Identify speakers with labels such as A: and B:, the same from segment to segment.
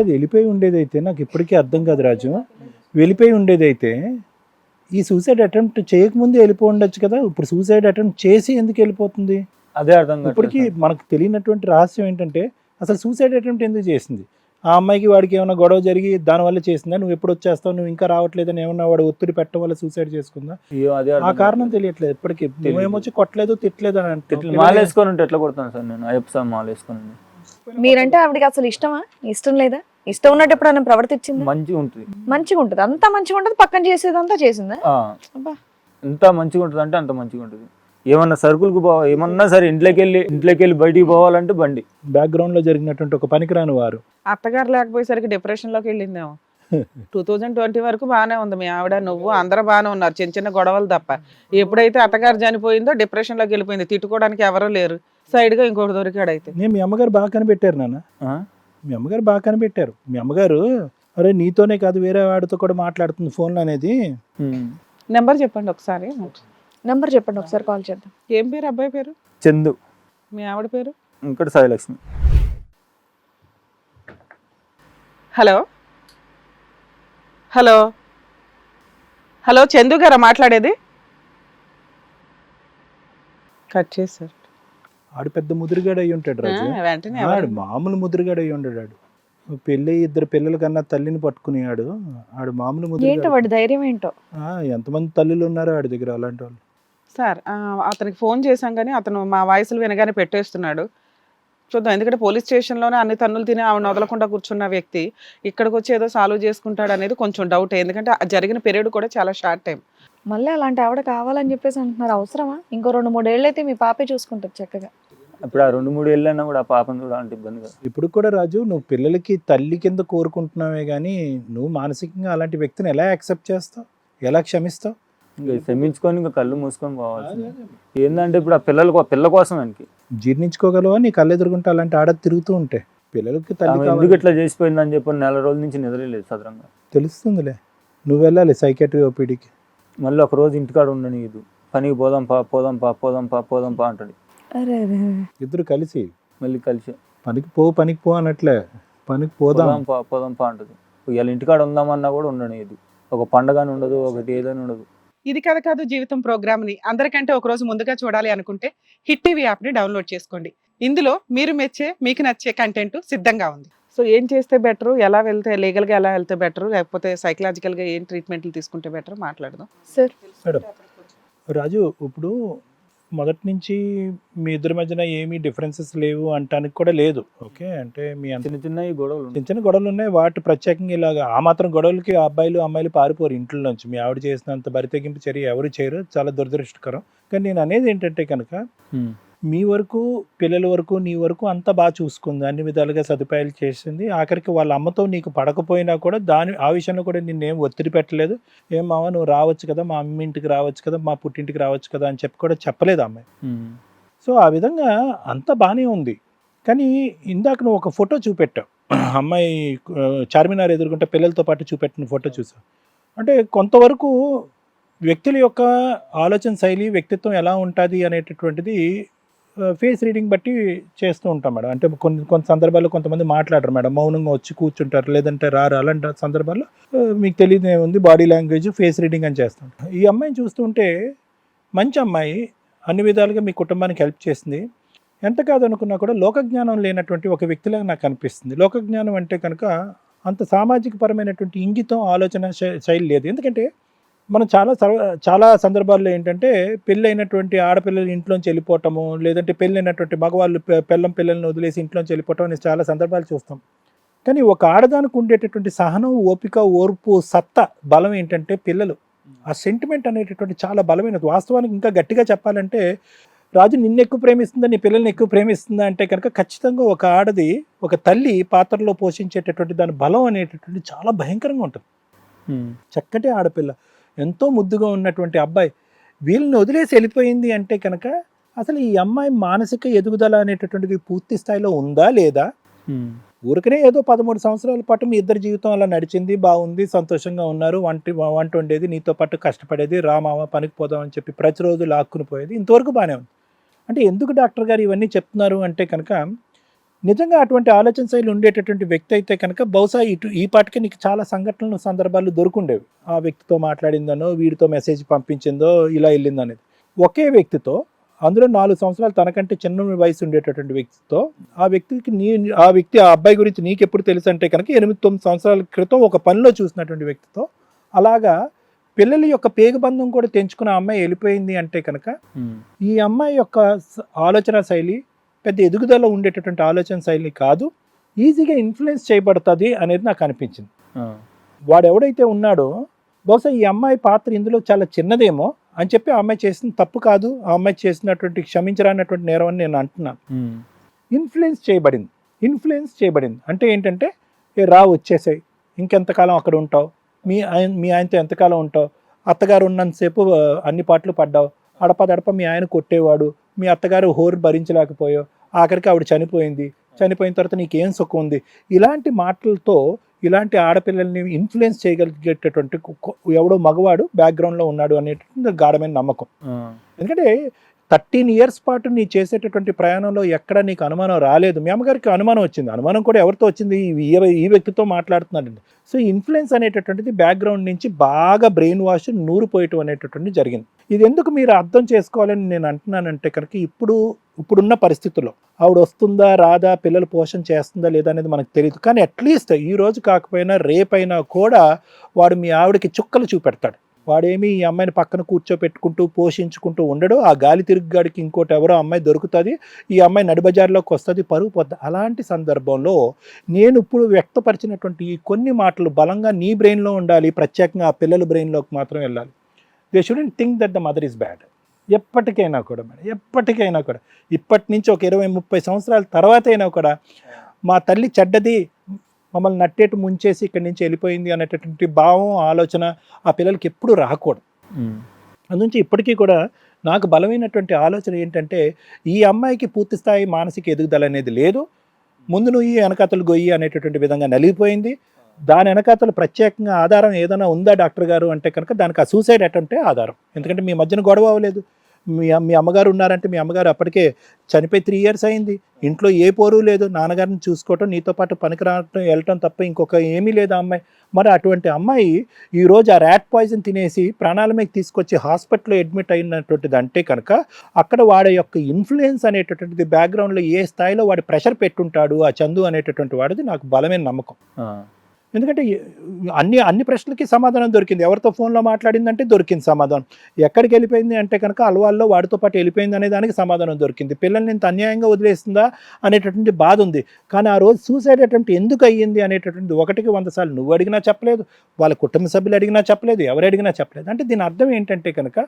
A: అది వెళ్ళిపోయి ఉండేదైతే నాకు ఇప్పటికీ అర్థం కాదు రాజు. వెళ్ళిపోయి ఉండేదైతే ఈ సూసైడ్ అటెంప్ట్ చేయకముందే వెళ్ళిపో ఉండొచ్చు కదా. ఇప్పుడు సూసైడ్ అటెంప్ట్ చేసి ఎందుకు వెళ్ళిపోతుంది?
B: అదే అర్థం
A: ఇప్పటికీ. మనకు తెలియనటువంటి రహస్యం ఏంటంటే అసలు సూసైడ్ అటెంప్ట్ ఎందుకు చేసింది? ఆ అమ్మాయికి వాడికి ఏమైనా గొడవ జరిగి దానివల్ల చేసిందా? నువ్వు ఎప్పుడు వచ్చేస్తావు? నువ్వు ఇంకా రావట్లేదని ఏమన్నా వాడు ఒత్తిడి పెట్టడం వల్ల సూసైడ్ చేసుకుందా? ఆ కారణం. తెలియట్లేదు ఇప్పటికీ. నువ్వేమొచ్చి కొట్టలేదు తిట్టలేదు అని
B: ఇట్లా
A: అంటున్నావు.
B: మాల వేసుకొని ఉంటే ఎట్లా కొడతాను సార్ నేను? అయ్యప్ప సార్ మాల వేసుకొని ఉంటే.
C: మీరంటే ఆవిడకి అసలు ఇష్టమా? ఇష్టం లేదా? ఇష్టం ఉన్నట్టు ఎప్పుడైనా ప్రవర్తించిందా?
B: మంచిగా ఉంటుంది.
C: మంచిగా ఉంటది. అంతా మంచిగా ఉంటది పక్కన చేసేదంతా చేసిందా? అబ్బా.
B: ఎంత మంచిగా ఉంటుంది అంటే అంత మంచిగా ఉంటుంది. ఏమన్నా సరుకులకు పో ఏమన్నా సరే ఇంట్లోకి వెళ్ళి ఇంట్లోకి వెళ్ళి బయటికి పోవాలంటే బండి.
A: బ్యాక్గ్రౌండ్లో జరిగినటువంటి ఒక పనికిరాని వారు.
D: అత్తగారు లేకపోయేసరికి డిప్రెషన్లోకి వెళ్ళిందేమో. టూ థౌజండ్ ట్వంటీ వరకు బాగానే ఉంది. మీ ఆవిడ నువ్వు అందరూ బాగానే ఉన్నారు. చిన్న చిన్న గొడవలు తప్ప. ఎప్పుడైతే అత్తగారు చనిపోయిందో డిప్రెషన్లోకి వెళ్ళిపోయింది. తిట్టుకోవడానికి ఎవరూ లేరు. సైడ్గా ఇంకోటి దొరికాడు అయితే.
A: నేను మీ అమ్మగారు బాగా కనిపెట్టారు నాన్న.
B: ఆ?
A: మీ అమ్మగారు బాగా కనిపెట్టారు. మీ అమ్మగారు అరే నీతోనే కాదు వేరే వాడితో కూడా మాట్లాడుతుంది ఫోన్లో అనేది.
D: నెంబర్ చెప్పండి ఒకసారి.
C: నంబర్ చెప్పండి ఒకసారి కాల్ చేద్దాం.
D: ఏం పేరు అబ్బాయి పేరు?
B: చందు.
D: మీ ఆవిడ పేరు?
B: ఇక్కడ Sailakshmi.
D: Hello? Hello? Hello Chandu గారా మాట్లాడేది? కట్ చేశారు
A: ఆడు పెద్ద ముదురుగాడు అయి ఉంటాడు రాజు.
D: ఆ, వెంటనే
A: ఆడు? మామూలు ముదురుగాడు అయి ఉంటాడు ఆడు. పెళ్ళి ఇద్దరు పిల్లల కన్నా తల్లిని పట్టుకునేవాడు ఆడు. మామూలు
C: ఏంటో
A: ముదురుగాడు
C: వాడి ధైర్యం ఏంటో?
A: ఆ, ఎంతమంది తల్లులు ఉన్నారో ఆడి దగ్గర అలాంటి వాళ్ళు.
D: సార్ ఆ, అతనికి ఫోన్ చేశాం కానీ అతను మా వాయిస్లు వినగానే పెట్టేస్తున్నాడు. చూద్దాం ఎందుకంటే పోలీస్ స్టేషన్లోనే అన్ని తన్నులు తిని ఆవిడ వదలకుండా కూర్చున్న వ్యక్తి ఇక్కడికి వచ్చి ఏదో సాల్వ్ చేసుకుంటాడు అనేది కొంచెం డౌట్ ఎందుకంటే ఆ జరిగిన పీరియడ్ కూడా చాలా షార్ట్ టైం
C: మళ్ళీ అలాంటి ఆవిడ కావాలని చెప్పేసి అంటున్నారు. అవసరమా? ఇంకో రెండు మూడేళ్ళు అయితే మీ పాపే చూసుకుంటారు చక్కగా.
B: ఇప్పుడు ఆ రెండు మూడు ఏళ్ళైనా కూడా ఆ పాపను చూడాలంటే ఇబ్బంది కదా.
A: ఇప్పుడు కూడా రాజు నువ్వు పిల్లలకి తల్లి కింద కోరుకుంటున్నావే కానీ నువ్వు మానసికంగా అలాంటి వ్యక్తిని ఎలా యాక్సెప్ట్ చేస్తావు? ఎలా క్షమిస్తావు?
B: ఇంకా క్షమించుకొని ఇంకా కళ్ళు మూసుకొని పోవాల్సింది. ఏంటంటే ఇప్పుడు ఆ పిల్లల పిల్ల కోసం ఆయనకి.
A: జీర్ణించుకోగలవా? నీ కళ్ళు ఎదుర్కొంటే అలాంటి ఆడ తిరుగుతూ ఉంటే. పిల్లలకి తల్లి.
B: ఎందుకు ఇట్లా చేసిపోయిందని చెప్పి నెల రోజుల నుంచి నిద్రలేదు సదరంగా.
A: తెలుస్తుందిలే. నువ్వు వెళ్ళాలి సైకాట్రీ ఓపీడీకి.
B: మళ్ళీ ఒక రోజు ఇంటికాడ ఉండనీయదు. పనికి పోదాం పా పోదాం పా పోదాం పా పోదాం పా అంటాడు.
A: ఇద్దరు కలిసి?
B: మళ్ళీ కలిసి.
A: పనికి పో పనికి పో అనట్లే పనికి పోదాం.
B: పోదాం పా అంటది. ఇవాళ ఇంటికాడ ఉందామన్నా కూడా ఉండనీయదు ఒక పండగని ఉండదు ఒకటి ఏదైనా ఉండదు.
D: ఇది కథ కాదు జీవితం ప్రోగ్రామ్ని అందరికంటే ఒక రోజు ముందుగా చూడాలి అనుకుంటే హిట్ టీవీ యాప్ని డౌన్లోడ్ చేసుకోండి. ఇందులో మీరు మెచ్చే మీకు నచ్చే కంటెంట్ సిద్ధంగా ఉంది. సో ఏం చేస్తే బెటర్? ఎలా వెళ్తే లీగల్గా ఎలా వెళ్తే బెటర్? లేకపోతే సైకలాజికల్గా ఏం ట్రీట్మెంట్లు తీసుకుంటే బెటర్? మాట్లాడదాం.
C: సార్.
A: మేడం రాజు ఇప్పుడు మొదటి నుంచి మీ ఇద్దరి మధ్యన ఏమీ డిఫరెన్సెస్ లేవు అంటానికి కూడా లేదు. ఓకే అంటే మీ
B: చిన్న చిన్న గొడవలు.
A: చిన్న చిన్న గొడవలు ఉన్నాయి. వాటి ప్రత్యేకంగా ఇలాగా ఆ మాత్రం గొడవలకి అబ్బాయిలు అమ్మాయిలు పారిపోరు ఇంట్లో నుంచి. మీ ఆవిడ చేసినంత బరితెగింపు చర్య ఎవరు చేయరు. చాలా దురదృష్టకరం. కానీ నేను అనేది ఏంటంటే కనుక. మీ వరకు పిల్లల వరకు నీ వరకు అంతా బాగా చూసుకుంది. అన్ని విధాలుగా సదుపాయాలు చేసింది. ఆఖరికి వాళ్ళ అమ్మతో నీకు పడకపోయినా కూడా దాని ఆ విషయంలో కూడా నిన్నేం ఒత్తిడి పెట్టలేదు. ఏం మావా నువ్వు రావచ్చు కదా మా అమ్మ ఇంటికి రావచ్చు కదా మా పుట్టింటికి రావచ్చు కదా అని చెప్పి కూడా చెప్పలేదు అమ్మాయి. సో ఆ విధంగా అంతా బాగానే ఉంది. కానీ ఇందాక నువ్వు ఒక ఫోటో చూపెట్టావు. అమ్మాయి చార్మినార్ ఎదుర్కొంటే పిల్లలతో పాటు చూపెట్టిన ఫోటో చూసావు. అంటే కొంతవరకు వ్యక్తుల యొక్క ఆలోచన శైలి వ్యక్తిత్వం ఎలా ఉంటుంది అనేటటువంటిది ఫేస్ రీడింగ్ బట్టి చేస్తూ ఉంటాం మేడం. అంటే కొన్ని కొన్ని సందర్భాల్లో కొంతమంది మాట్లాడరు మేడం. మౌనంగా వచ్చి కూర్చుంటారు లేదంటే రారు. అలాంటి సందర్భాల్లో మీకు తెలియదు ఏముంది బాడీ లాంగ్వేజ్ ఫేస్ రీడింగ్ అని చేస్తాం. ఈ అమ్మాయిని చూస్తుంటే మంచి అమ్మాయి అన్ని విధాలుగా మీ కుటుంబానికి హెల్ప్ చేసింది. ఎంత కాదనుకున్నా కూడా లోకజ్ఞానం లేనటువంటి ఒక వ్యక్తిలాగా నాకు అనిపిస్తుంది. లోకజ్ఞానం అంటే కనుక అంత సామాజిక పరమైనటువంటి ఇంగితం ఆలోచన శై- శైలి లేదు. ఎందుకంటే మనం చాలా సర్వ చాలా సందర్భాల్లో ఏంటంటే పెళ్ళైనటువంటి ఆడపిల్లలు ఇంట్లోంచి వెళ్ళిపోవటము లేదంటే పెళ్ళైనటువంటి మగవాళ్ళు పెళ్ళం పిల్లల్ని వదిలేసి ఇంట్లోంచి వెళ్ళిపోవటం అనేది చాలా సందర్భాలు చూస్తాం. కానీ ఒక ఆడదానికి ఉండేటటువంటి సహనం ఓపిక ఓర్పు సత్తా బలం ఏంటంటే పిల్లలు. ఆ సెంటిమెంట్ అనేటటువంటి చాలా బలమైనది. వాస్తవానికి ఇంకా గట్టిగా చెప్పాలంటే రాజు నిన్ను ఎక్కువ ప్రేమిస్తుందా నీ పిల్లల్ని ఎక్కువ ప్రేమిస్తుందా అంటే కనుక ఖచ్చితంగా ఒక ఆడది ఒక తల్లి పాత్రలో పోషించేటటువంటి దాని బలం అనేటటువంటి చాలా భయంకరంగా ఉంటుంది. చక్కటి ఆడపిల్ల. ఎంతో ముద్దుగా ఉన్నటువంటి అబ్బాయి వీళ్ళని వదిలేసి వెళ్ళిపోయింది అంటే కనుక అసలు ఈ అమ్మాయి మానసిక ఎదుగుదల అనేటటువంటిది పూర్తి స్థాయిలో ఉందా లేదా. ఊరికనే ఏదో పదమూడు సంవత్సరాల పాటు మీ ఇద్దరి జీవితం అలా నడిచింది బాగుంది సంతోషంగా ఉన్నారు వంట వంట వండేది నీతో పాటు కష్టపడేది రామావ పనికి పోదాం అని చెప్పి ప్రతిరోజు లాక్కుని పోయేది. ఇంతవరకు బాగానే ఉంది. అంటే ఎందుకు డాక్టర్ గారు ఇవన్నీ చెప్తున్నారు అంటే కనుక నిజంగా అటువంటి ఆలోచన శైలి ఉండేటటువంటి వ్యక్తి అయితే కనుక బహుశా ఇటు ఈ పాటికి నీకు చాలా సంఘటనలు సందర్భాలు దొరుకుండేవి ఆ వ్యక్తితో మాట్లాడిందనో వీడితో మెసేజ్ పంపించిందో ఇలా వెళ్ళిందో అనేది ఒకే వ్యక్తితో అందులో నాలుగు సంవత్సరాలు తనకంటే చిన్న వయసు ఉండేటటువంటి వ్యక్తితో ఆ వ్యక్తికి నీ ఆ వ్యక్తి ఆ అబ్బాయి గురించి నీకు ఎప్పుడు తెలుసు అంటే కనుక ఎనిమిది తొమ్మిది సంవత్సరాల క్రితం ఒక పనిలో చూసినటువంటి వ్యక్తితో అలాగా పిల్లల యొక్క పేగుబంధం కూడా తెంచుకున్న అమ్మాయి వెళ్ళిపోయింది అంటే కనుక. ఈ అమ్మాయి యొక్క ఆలోచన శైలి పెద్ద ఎదుగుదల ఉండేటటువంటి ఆలోచన శైలి కాదు. ఈజీగా ఇన్ఫ్లుయెన్స్ చేయబడుతుంది అనేది నాకు అనిపించింది. వాడు ఎవడైతే ఉన్నాడో బహుశా ఈ అమ్మాయి పాత్ర ఇందులో చాలా చిన్నదేమో అని చెప్పి ఆ అమ్మాయి చేసిన తప్పు కాదు. ఆ అమ్మాయి చేసినటువంటి క్షమించరానటువంటి నేరం అని నేను అంటున్నాను. ఇన్ఫ్లుయెన్స్ చేయబడింది. ఇన్ఫ్లుయెన్స్ చేయబడింది. అంటే ఏంటంటే ఏ రా వచ్చేసాయి. ఇంకెంతకాలం అక్కడ ఉంటావు? మీ ఆయన మీ ఆయనతో ఎంతకాలం ఉంటావు? అత్తగారు ఉన్నంతసేపు అన్ని పాటలు పడ్డావు? అడపదడప మీ ఆయన కొట్టేవాడు? మీ అత్తగారు హోరు భరించలేకపోయావు? ఆఖరికి ఆవిడ చనిపోయింది. చనిపోయిన తర్వాత నీకేం సుఖం ఉంది? ఇలాంటి మాటలతో ఇలాంటి ఆడపిల్లల్ని ఇన్ఫ్లుయెన్స్ చేయగలిగేటటువంటి ఎవడో మగవాడు బ్యాక్గ్రౌండ్లో ఉన్నాడు అనేటువంటి గాఢమైన నమ్మకం. ఎందుకంటే థర్టీన్ ఇయర్స్ పాటు నీ చేసేటటువంటి ప్రయాణంలో ఎక్కడ నీకు అనుమానం రాలేదు? మీ అమ్మగారికి అనుమానం వచ్చింది. అనుమానం కూడా ఎవరితో వచ్చింది? ఈ- ఈ- వ్యక్తితో మాట్లాడుతున్నాడండి. సో ఇన్ఫ్లుయెన్స్ అనేటటువంటిది బ్యాక్గ్రౌండ్ నుంచి బాగా బ్రెయిన్ వాష్ నూరు పోయటం అనేటటువంటిది జరిగింది. ఇది ఎందుకు మీరు అర్థం చేసుకోవాలని నేను అంటున్నానంటే కనుక ఇప్పుడు ఇప్పుడున్న పరిస్థితుల్లో ఆవిడ వస్తుందా రాదా పిల్లలు పోషణ చేస్తుందా లేదా అనేది మనకు తెలియదు కానీ అట్లీస్ట్ ఈ రోజు కాకపోయినా రేపైనా కూడా వాడు మీ ఆవిడకి చుక్కలు చూపెడతాడు. వాడేమి ఈ అమ్మాయిని పక్కన కూర్చోపెట్టుకుంటూ పోషించుకుంటూ ఉండడు. ఆ గాలి తిరుగుగాడికి ఇంకోటి ఎవరో అమ్మాయి దొరుకుతుంది. ఈ అమ్మాయి నడిబజార్లోకి వస్తుంది పరుగు పొద్దు. అలాంటి సందర్భంలో నేను ఇప్పుడు వ్యక్తపరిచినటువంటి ఈ కొన్ని మాటలు బలంగా నీ బ్రెయిన్లో ఉండాలి. ప్రత్యేకంగా ఆ పిల్లల బ్రెయిన్లోకి మాత్రం వెళ్ళాలి. They student think that the mother is bad ఎప్పటికైనా కూడా మేడం ఎప్పటికైనా కూడా. ఇప్పటి నుంచి ఒక ఇరవై ముప్పై సంవత్సరాల తర్వాత అయినా కూడా మా తల్లి చెడ్డది మమ్మల్ని నట్టేటు ముంచేసి ఇక్కడి నుంచి వెళ్ళిపోయింది అనేటటువంటి భావం ఆలోచన ఆ పిల్లలకి ఎప్పుడూ రాకూడదు. అందుంచి ఇప్పటికీ కూడా నాకు బలమైనటువంటి ఆలోచన ఏంటంటే ఈ అమ్మాయికి పూర్తి స్థాయి మానసిక ఎదుగుదల అనేది లేదు. ముందు నువ్వు ఈ వెనకతలు గొయ్యి అనేటటువంటి విధంగా నలిగిపోయింది. దాని వెనకాతలు ప్రత్యేకంగా ఆధారం ఏదైనా ఉందా డాక్టర్ గారు? అంటే కనుక దానికి ఆ సూసైడ్ అటెంప్టే ఆధారం. ఎందుకంటే మీ మధ్యన గొడవ అవ్వలేదు. మీ మీ అమ్మగారు ఉన్నారంటే మీ అమ్మగారు అప్పటికే చనిపోయి త్రీ ఇయర్స్ అయింది. ఇంట్లో ఏ పోరు లేదు. నాన్నగారిని చూసుకోవటం నీతో పాటు పనికి రావటం వెళ్ళటం తప్ప ఇంకొక ఏమీ లేదు అమ్మాయి. మరి అటువంటి అమ్మాయి ఈ రోజు ఆ ర్యాట్ పాయిజన్ తినేసి ప్రాణాల మీద తీసుకొచ్చి హాస్పిటల్లో అడ్మిట్ అయినటువంటిది అంటే కనుక అక్కడ వాడి యొక్క ఇన్ఫ్లుయెన్స్ అనేటటువంటిది బ్యాక్గ్రౌండ్లో ఏ స్థాయిలో వాడి ప్రెషర్ పెట్టుంటాడు ఆ చందు అనేటటువంటి వాడిది నాకు బలమైన నమ్మకం. ఎందుకంటే అన్ని అన్ని ప్రశ్నలకి సమాధానం దొరికింది. ఎవరితో ఫోన్లో మాట్లాడిందంటే దొరికింది సమాధానం. ఎక్కడికి వెళ్ళిపోయింది అంటే కనుక అలవాల్లో వాడితో పాటు వెళ్ళిపోయింది అనే దానికి సమాధానం దొరికింది. పిల్లల్ని ఇంత అన్యాయంగా వదిలేస్తుందా అనేటటువంటి బాధ ఉంది. కానీ ఆ రోజు సూసైడ్ అటెంప్ట్ ఎందుకు అయ్యింది అనేటటువంటి ఒకటికి వంద సార్లు నువ్వు అడిగినా చెప్పలేదు వాళ్ళ కుటుంబ సభ్యులు అడిగినా చెప్పలేదు ఎవరు అడిగినా చెప్పలేదు. అంటే దీని అర్థం ఏంటంటే కనుక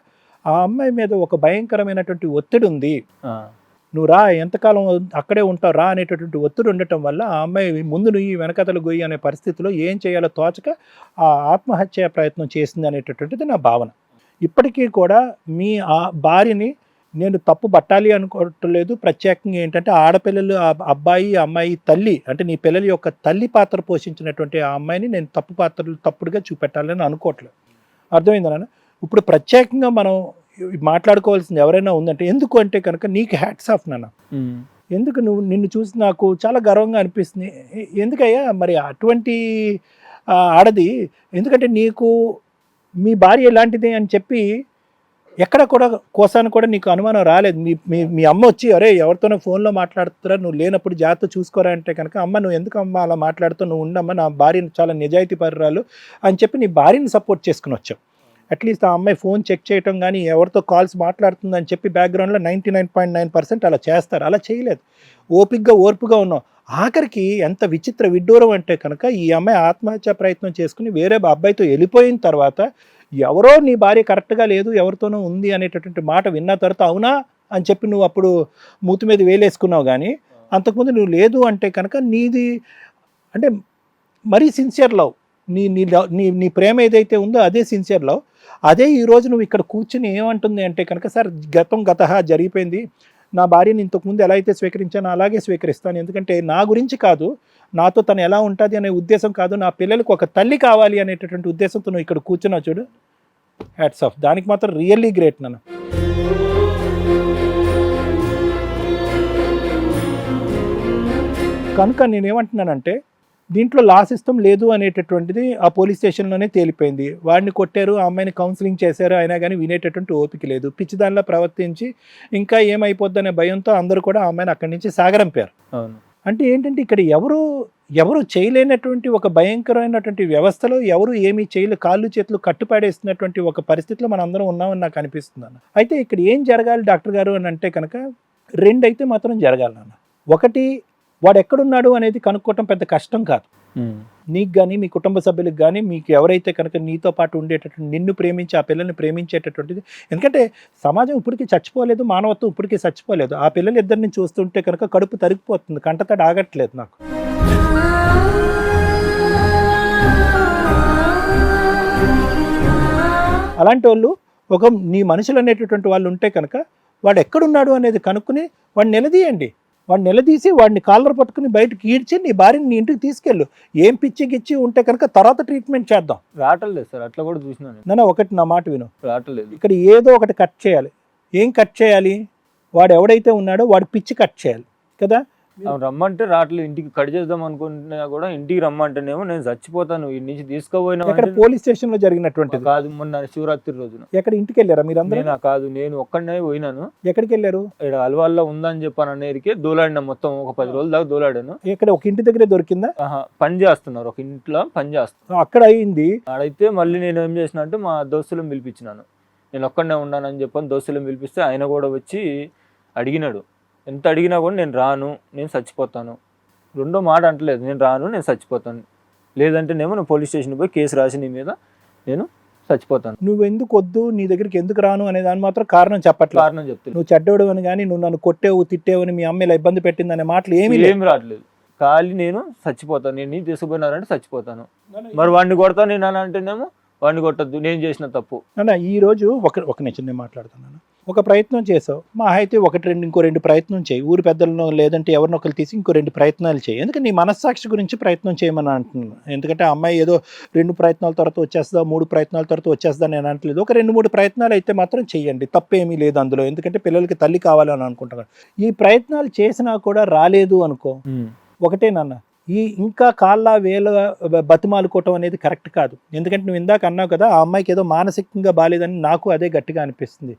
A: ఆ అమ్మాయి మీద ఒక భయంకరమైనటువంటి ఒత్తిడి ఉంది. నువ్వు రా ఎంతకాలం అక్కడే ఉంటావు రా అనేటటువంటి ఒత్తిడి ఉండటం వల్ల ఆ అమ్మాయి ముందు నువ్వు ఈ వెనకతలు గొయ్యి అనే పరిస్థితిలో ఏం చేయాలో తోచక ఆ ఆత్మహత్య ప్రయత్నం చేసింది అనేటటువంటిది నా భావన. ఇప్పటికీ కూడా మీ ఆ భార్యని నేను తప్పు పట్టాలి అనుకోవట్లేదు ప్రత్యేకంగా ఏంటంటే ఆడపిల్లలు ఆ అబ్బాయి అమ్మాయి తల్లి అంటే నీ పిల్లల యొక్క తల్లి పాత్ర పోషించినటువంటి ఆ అమ్మాయిని నేను తప్పు పాత్రలు తప్పుడుగా చూపెట్టాలని అనుకోవట్లేదు. అర్థమైందా నాన్న? ఇప్పుడు ప్రత్యేకంగా మనం మాట్లాడుకోవాల్సింది ఎవరైనా ఉందంటే ఎందుకు అంటే కనుక నీకు హ్యాట్స్ ఆఫ్ నాన్న. ఎందుకు నువ్వు నిన్ను చూసి నాకు చాలా గర్వంగా అనిపిస్తుంది. ఎందుకయ్యా? మరి అటువంటి ఆడది ఎందుకంటే నీకు మీ భార్య ఎలాంటిది అని చెప్పి ఎక్కడ కూడా కోసాను కూడా నీకు అనుమానం రాలేదు. మీ మీ మీ అమ్మ వచ్చి అరే ఎవరితోనో ఫోన్లో మాట్లాడుతున్నా నువ్వు లేనప్పుడు జాగ్రత్త చూసుకోరా అంటే కనుక అమ్మ నువ్వు ఎందుకు అమ్మ అలా మాట్లాడుతావు నువ్వు ఉండమ్మా నా భార్య చాలా నిజాయితీ పర్రాలు అని చెప్పి నీ భార్యని సపోర్ట్ చేసుకుని వచ్చావు. అట్లీస్ట్ ఆ అమ్మాయి ఫోన్ చెక్ చేయటం కానీ ఎవరితో కాల్స్ మాట్లాడుతుందని చెప్పి బ్యాక్గ్రౌండ్లో ninety nine point nine percent అలా చేస్తారు. అలా చేయలేదు. ఓపిక్గా ఓర్పుగా ఉన్నావు ఆఖరికి ఎంత విచిత్ర విడ్డూరం అంటే కనుక ఈ అమ్మాయి ఆత్మహత్య ప్రయత్నం చేసుకుని వేరే అబ్బాయితో వెళ్ళిపోయిన తర్వాత ఎవరో నీ భార్య కరెక్ట్గా లేదు ఎవరితోనో ఉంది అనేటటువంటి మాట విన్న తర్వాత అవునా అని చెప్పి నువ్వు అప్పుడు మూతి మీద వేలేసుకున్నావు కానీ అంతకుముందు నువ్వు లేదు అంటే కనుక నీది అంటే మరీ సిన్సియర్ లవ్ నీ నీ నీ నీ ప్రేమ ఏదైతే ఉందో అదే సిన్సియర్ లవ్ అదే ఈరోజు నువ్వు ఇక్కడ కూర్చుని ఏమంటుంది అంటే కనుక సార్ గతం గత జరిగిపోయింది. నా భార్యని ఇంతకుముందు ఎలా అయితే స్వీకరించానో అలాగే స్వీకరిస్తాను. ఎందుకంటే నా గురించి కాదు నాతో తను ఎలా ఉంటుంది అనే ఉద్దేశం కాదు. నా పిల్లలకు ఒక తల్లి కావాలి అనేటటువంటి ఉద్దేశంతో నువ్వు ఇక్కడ కూర్చున్నావు చూడు. హ్యాట్స్ ఆఫ్ దానికి మాత్రం రియల్లీ గ్రేట్ నన్ను. కనుక నేనేమంటున్నానంటే దీంట్లో లా సిస్టమ్ లేదు అనేటటువంటిది ఆ పోలీస్ స్టేషన్లోనే తేలిపోయింది. వాడిని కొట్టారు ఆ అమ్మాయిని కౌన్సిలింగ్ చేశారు అయినా కానీ వినేటటువంటి ఓపిక లేదు. పిచ్చిదానిలో ప్రవర్తించి ఇంకా ఏమైపోద్దనే భయంతో అందరూ కూడా ఆ అమ్మాయిని అక్కడి నుంచి సాగరంపారు.
B: అవును.
A: అంటే ఏంటంటే ఇక్కడ ఎవరు ఎవరు చేయలేనటువంటి ఒక భయంకరమైనటువంటి వ్యవస్థలో ఎవరు ఏమీ చేయలే కాళ్ళు చేతులు కట్టుపాడేస్తున్నటువంటి ఒక పరిస్థితిలో మనం అందరం ఉన్నామని నాకు అనిపిస్తుంది అన్న. అయితే ఇక్కడ ఏం జరగాలి డాక్టర్ గారు అని అంటే కనుక రెండు అయితే మాత్రం జరగాలి నాన్న. ఒకటి వాడు ఎక్కడున్నాడు అనేది కనుక్కోవటం పెద్ద కష్టం కాదు. నీకు కానీ మీ కుటుంబ సభ్యులకు కానీ మీకు ఎవరైతే కనుక నీతో పాటు ఉండేటటువంటి నిన్ను ప్రేమించి ఆ పిల్లల్ని ప్రేమించేటటువంటిది ఎందుకంటే సమాజం ఇప్పటికీ చచ్చిపోలేదు మానవత్వం ఇప్పటికీ చచ్చిపోలేదు. ఆ పిల్లలు ఇద్దరిని చూస్తుంటే కనుక కడుపు తరిగిపోతుంది కంటతడి ఆగట్లేదు నాకు. అలాంటి వాళ్ళు ఒక నీ మనుషులు అనేటటువంటి వాళ్ళు ఉంటే కనుక వాడు ఎక్కడున్నాడు అనేది కనుక్కుని వాడిని నిలదీయండి. వాడిని నిలదీసి వాడిని కాలర్ పట్టుకుని బయటకు ఈడ్చి నీ భార్యని నీ ఇంటికి తీసుకెళ్ళు. ఏం పిచ్చి గిచ్చి ఉంటే కనుక తర్వాత ట్రీట్మెంట్ చేద్దాం.
B: రావట్లేదు సార్ అట్లా కూడా చూసినా నేను.
A: నాన్న ఒకటి నా మాట విను.
B: రావట్లేదు
A: ఇక్కడ ఏదో ఒకటి కట్ చేయాలి. ఏం కట్ చేయాలి? వాడు ఎవడైతే ఉన్నాడో వాడు పిచ్చి కట్ చేయాలి. కదా?
B: రమ్మంటే రావట్లేదు ఇంటికి కట్ చేద్దాం అనుకుంటున్నా కూడా ఇంటికి రమ్మంటేనేమో నేను చచ్చిపోతాను ఈ నుంచి తీసుకుపోయినా
A: పోలీస్ స్టేషన్లో జరిగినటువంటిది?
B: కాదు మొన్న శివరాత్రి రోజున.
A: ఎక్కడ ఇంటికి వెళ్ళారా మీరందరూ?
B: నేను? కాదు నేను ఒక్కడనే పోయినాను.
A: ఎక్కడికి వెళ్ళారు
B: ఇక్కడ అలవాల్లో ఉందని చెప్పాను అనేరికి దోలాడిన మొత్తం ఒక పది రోజుల దాకా దోలాడాను.
A: ఎక్కడ ఒక ఇంటి దగ్గరే దొరికిందా?
B: పని చేస్తున్నారు ఒక ఇంట్లో పని చేస్తున్నారు.
A: అక్కడ అయింది.
B: ఆడైతే మళ్ళీ నేను ఏం చేసిన అంటే మా దోస్తులను పిలిపించినాను. నేను ఒక్కడనే ఉన్నానని చెప్పని దోస్తులను పిలిపిస్తే ఆయన కూడా వచ్చి అడిగినాడు. ఎంత అడిగినా కూడా నేను రాను నేను చచ్చిపోతాను. రెండో మాట అంటలేదు నేను రాను నేను చచ్చిపోతాను. లేదంటేనేమో నేను పోలీస్ స్టేషన్ పోయి కేసు రాసి నీ మీద నేను చచ్చిపోతాను.
A: నువ్వు ఎందుకు వద్దు నీ దగ్గరికి ఎందుకు రాను అనే దాని మాత్రం కారణం చెప్పట్లేదు.
B: కారణం చెప్తాను
A: నువ్వు చెడ్డోడు అని కానీ నువ్వు నన్ను కొట్టేవు తిట్టేవు అని మీ అమ్మ ఇలా ఇబ్బంది పెట్టింది అనే మాటలు ఏమీ
B: ఏమి రావట్లేదు. ఖాళీ నేను చచ్చిపోతాను. నేను నీ తీసుకుపోయినారంటే చచ్చిపోతాను. మరి వాడిని కొడతా నేను అని అంటేనేమో వాడిని కొట్టద్దు. నేను చేసిన తప్పు.
A: నాన్న ఈ రోజు ఒక ఒక నిమిషం నేను మాట్లాడుతున్నాను. ఒక ప్రయత్నం చేసావు. మా అయితే ఒకటి రెండు ఇంకో రెండు ప్రయత్నం చేయి. ఊరి పెద్దలను లేదంటే ఎవరినో ఒకరు తీసి ఇంకో రెండు ప్రయత్నాలు చేయి. ఎందుకంటే నీ మనస్సాక్షి గురించి ప్రయత్నం చేయమని అంటున్నాను. ఎందుకంటే అమ్మాయి ఏదో రెండు ప్రయత్నాల తర్వాత వచ్చేస్తుందా మూడు ప్రయత్నాల తర్వాత వచ్చేస్తుందా నేను అనట్లేదు. ఒక రెండు మూడు ప్రయత్నాలు అయితే మాత్రం చెయ్యండి తప్పేమీ లేదు అందులో. ఎందుకంటే పిల్లలకి తల్లి కావాలని అనుకుంటున్నాను. ఈ ప్రయత్నాలు చేసినా కూడా రాలేదు అనుకో. ఒకటే నాన్న. ఈ ఇంకా కాళ్ళ వేల బతిమాలుకోవటం అనేది కరెక్ట్ కాదు. ఎందుకంటే నువ్వు ఇందాక అన్నావు కదా ఆ అమ్మాయికి ఏదో మానసికంగా బాగాలేదని నాకు అదే గట్టిగా అనిపిస్తుంది.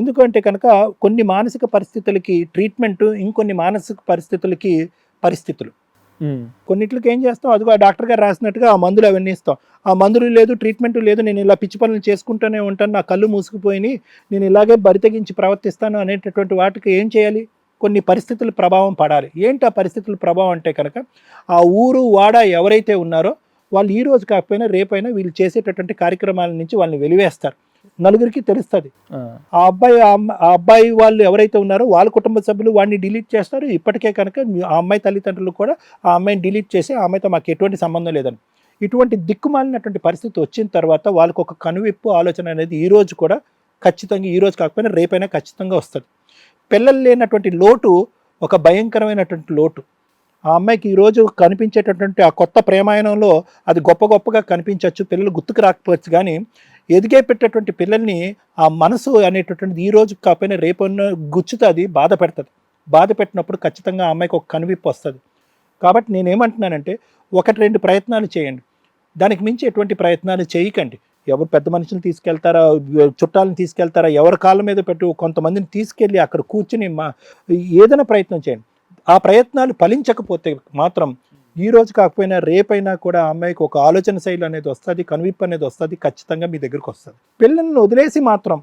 A: ఎందుకంటే కనుక కొన్ని మానసిక పరిస్థితులకి ట్రీట్మెంట్ ఇంకొన్ని మానసిక పరిస్థితులకి పరిస్థితులు. కొన్నిట్లకి ఏం చేస్తాం? అదిగో ఆ డాక్టర్ గారు రాసినట్టుగా ఆ మందులు అవన్నీ ఇస్తాం. ఆ మందులు లేదు ట్రీట్మెంట్ లేదు నేను ఇలా పిచ్చి పనులు చేసుకుంటూనే ఉంటాను నా కళ్ళు మూసుకుపోయి నేను ఇలాగే బరితెగించి ప్రవర్తిస్తాను అనేటటువంటి వాటికి ఏం చేయాలి? కొన్ని పరిస్థితుల ప్రభావం పడాలి. ఏంటి ఆ పరిస్థితుల ప్రభావం అంటే కనుక ఆ ఊరు వాడ ఎవరైతే ఉన్నారో వాళ్ళు ఈ రోజు కాకపోయినా రేపైనా వీళ్ళు చేసేటటువంటి కార్యక్రమాల నుంచి వాళ్ళని వెలివేస్తారు. నలుగురికి తెలుస్తుంది.
B: ఆ,
A: అబ్బాయి ఆ అబ్బాయి వాళ్ళు ఎవరైతే ఉన్నారో వాళ్ళ కుటుంబ సభ్యులు వాడిని డిలీట్ చేస్తారు. ఇప్పటికే కనుక ఆ అమ్మాయి తల్లిదండ్రులు కూడా ఆ అమ్మాయిని డిలీట్ చేసి ఆ అమ్మాయితో మాకు ఎటువంటి సంబంధం లేదని. ఇటువంటి దిక్కుమాలినటువంటి పరిస్థితి వచ్చిన తర్వాత వాళ్ళకు ఒక కనువిప్పు ఆలోచన అనేది ఈ రోజు కూడా ఖచ్చితంగా ఈ రోజు కాకపోయినా రేపైనా ఖచ్చితంగా వస్తుంది. పిల్లలు లేనటువంటి లోటు ఒక భయంకరమైనటువంటి లోటు. ఆ అమ్మాయికి ఈరోజు కనిపించేటటువంటి ఆ కొత్త ప్రేమాయణంలో అది గొప్ప గొప్పగా కనిపించవచ్చు పిల్లలు గుర్తుకు రాకపోవచ్చు. కానీ ఎదిగే పెట్టేటువంటి పిల్లల్ని ఆ మనసు అనేటటువంటిది ఈ రోజు కాకపోయినా రేపన్న గుచ్చుతుంది బాధ పెడుతుంది. బాధ పెట్టినప్పుడు ఖచ్చితంగా ఆ అమ్మాయికి ఒక కనువిప్పు వస్తుంది. కాబట్టి నేనేమంటున్నానంటే ఒకటి రెండు ప్రయత్నాలు చేయండి. దానికి మించి ఎటువంటి ప్రయత్నాలు చేయకండి. ఎవరు పెద్ద మనుషులు తీసుకెళ్తారా? చుట్టాలను తీసుకెళ్తారా? ఎవరి కాళ్ళ మీద పెట్టు కొంతమందిని తీసుకెళ్ళి అక్కడ కూర్చుని మా ఏదైనా ప్రయత్నం చేయండి. ఆ ప్రయత్నాలు ఫలించకపోతే మాత్రం ఈ రోజు కాకపోయినా రేపైనా కూడా ఆ అమ్మాయికి ఒక ఆలోచన శైలి అనేది వస్తుంది కనువిప్పు అనేది వస్తుంది ఖచ్చితంగా మీ దగ్గరకు వస్తుంది. పిల్లల్ని వదిలేసి మాత్రం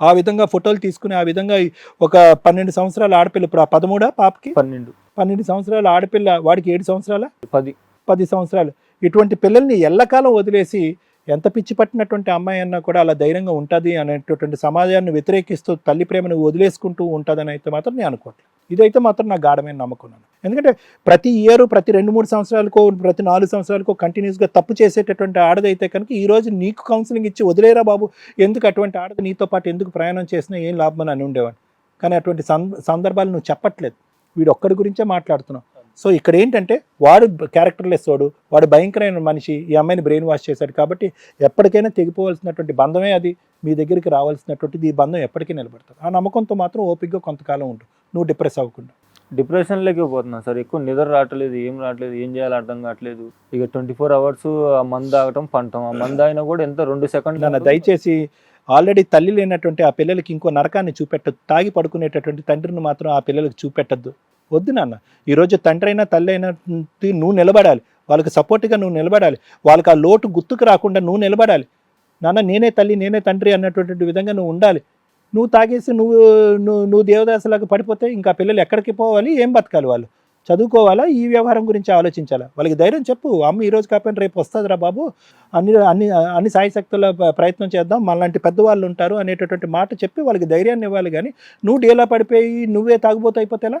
A: ఆ విధంగా ఫోటోలు తీసుకుని ఆ విధంగా ఒక పన్నెండు సంవత్సరాల ఆడపిల్ల ఇప్పుడు ఆ పదమూడా పాపకి?
B: పన్నెండు.
A: పన్నెండు సంవత్సరాల ఆడపిల్ల వాడికి ఏడు సంవత్సరాల?
B: పది.
A: పది సంవత్సరాలు. ఇటువంటి పిల్లల్ని ఎల్లకాలం వదిలేసి ఎంత పిచ్చి పట్టినటువంటి అమ్మాయి అన్నా కూడా అలా ధైర్యంగా ఉంటుంది అనేటటువంటి సమాజాన్ని వ్యతిరేకిస్తూ తల్లి ప్రేమను వదిలేసుకుంటూ ఉంటుందని అయితే మాత్రం నేను అనుకోవట్లేదు. ఇదైతే మాత్రం నా గాఢమైన నమ్మకున్నాను ఎందుకంటే ప్రతి ఇయర్ ప్రతి రెండు మూడు సంవత్సరాలకో ప్రతి నాలుగు సంవత్సరాలకో కంటిన్యూస్గా తప్పు చేసేటటువంటి ఆడదైతే కనుక ఈరోజు నీకు కౌన్సిలింగ్ ఇచ్చి వదిలేరా బాబు? ఎందుకు అటువంటి ఆడది నీతో పాటు ఎందుకు ప్రయాణం చేసినా ఏం లాభం అని ఉండేవాడు కానీ అటువంటి సంద సందర్భాలు నువ్వు చెప్పట్లేదు. వీడు ఒక్కడి గురించే మాట్లాడుతున్నావు. సో ఇక్కడ ఏంటంటే వాడు క్యారెక్టర్లెస్ వాడు వాడు భయంకరమైన మనిషి ఈ అమ్మాయిని బ్రెయిన్ వాష్ చేశాడు కాబట్టి ఎప్పటికైనా తెగిపోవాల్సినటువంటి బంధమే అది. మీ దగ్గరికి రావాల్సినటువంటిది ఈ బంధం ఎప్పటికీ నిలబడుతుంది ఆ నమ్మకంతో మాత్రం ఓపికగా కొంతకాలం ఉండు. నువ్వు డిప్రెస్ అవ్వకుండా.
B: డిప్రెషన్లోకి పోతున్నాను సార్. ఎక్కువ నిద్ర రావట్లేదు ఏం రావట్లేదు ఏం చేయాలో అర్థం కావట్లేదు. ఇక ట్వంటీ ఫోర్ అవర్స్ ఆ మందు తాగటం పంటం. ఆ మందు అయినా కూడా ఎంత రెండు సెకండ్లు
A: దయచేసి ఆల్రెడీ తల్లి లేనటువంటి ఆ పిల్లలకి ఇంకో నరకాన్ని చూపెట్టద్దు తాగి పడుకునేటటువంటి తండ్రిని మాత్రం ఆ పిల్లలకు చూపెట్టద్దు. వద్దు నాన్న. ఈరోజు తండ్రి అయినా తల్లి అయినా నువ్వు నిలబడాలి. వాళ్ళకి సపోర్ట్గా నువ్వు నిలబడాలి. వాళ్ళకి ఆ లోటు గుర్తుకు రాకుండా నువ్వు నిలబడాలి. నాన్న నేనే తల్లి నేనే తండ్రి అన్నటువంటి విధంగా నువ్వు ఉండాలి. నువ్వు తాగేసి నువ్వు నువ్వు నువ్వు దేవదాసులాగా పడిపోతే ఇంకా పిల్లలు ఎక్కడికి పోవాలి? ఏం బతకాలి వాళ్ళు? చదువుకోవాలా? ఈ వ్యవహారం గురించి ఆలోచించాలా? వాళ్ళకి ధైర్యం చెప్పు. అమ్మ ఈ రోజు కాకపోయినా రేపు వస్తుందిరా బాబు. అన్ని అన్ని అన్ని సాయశక్తుల ప్రయత్నం చేద్దాం. మనలాంటి పెద్దవాళ్ళు ఉంటారు అనేటటువంటి మాట చెప్పి వాళ్ళకి ధైర్యాన్ని ఇవ్వాలి కానీ నువ్వు డేలా పడిపోయి నువ్వే తాగుబోతు అయిపోతేలా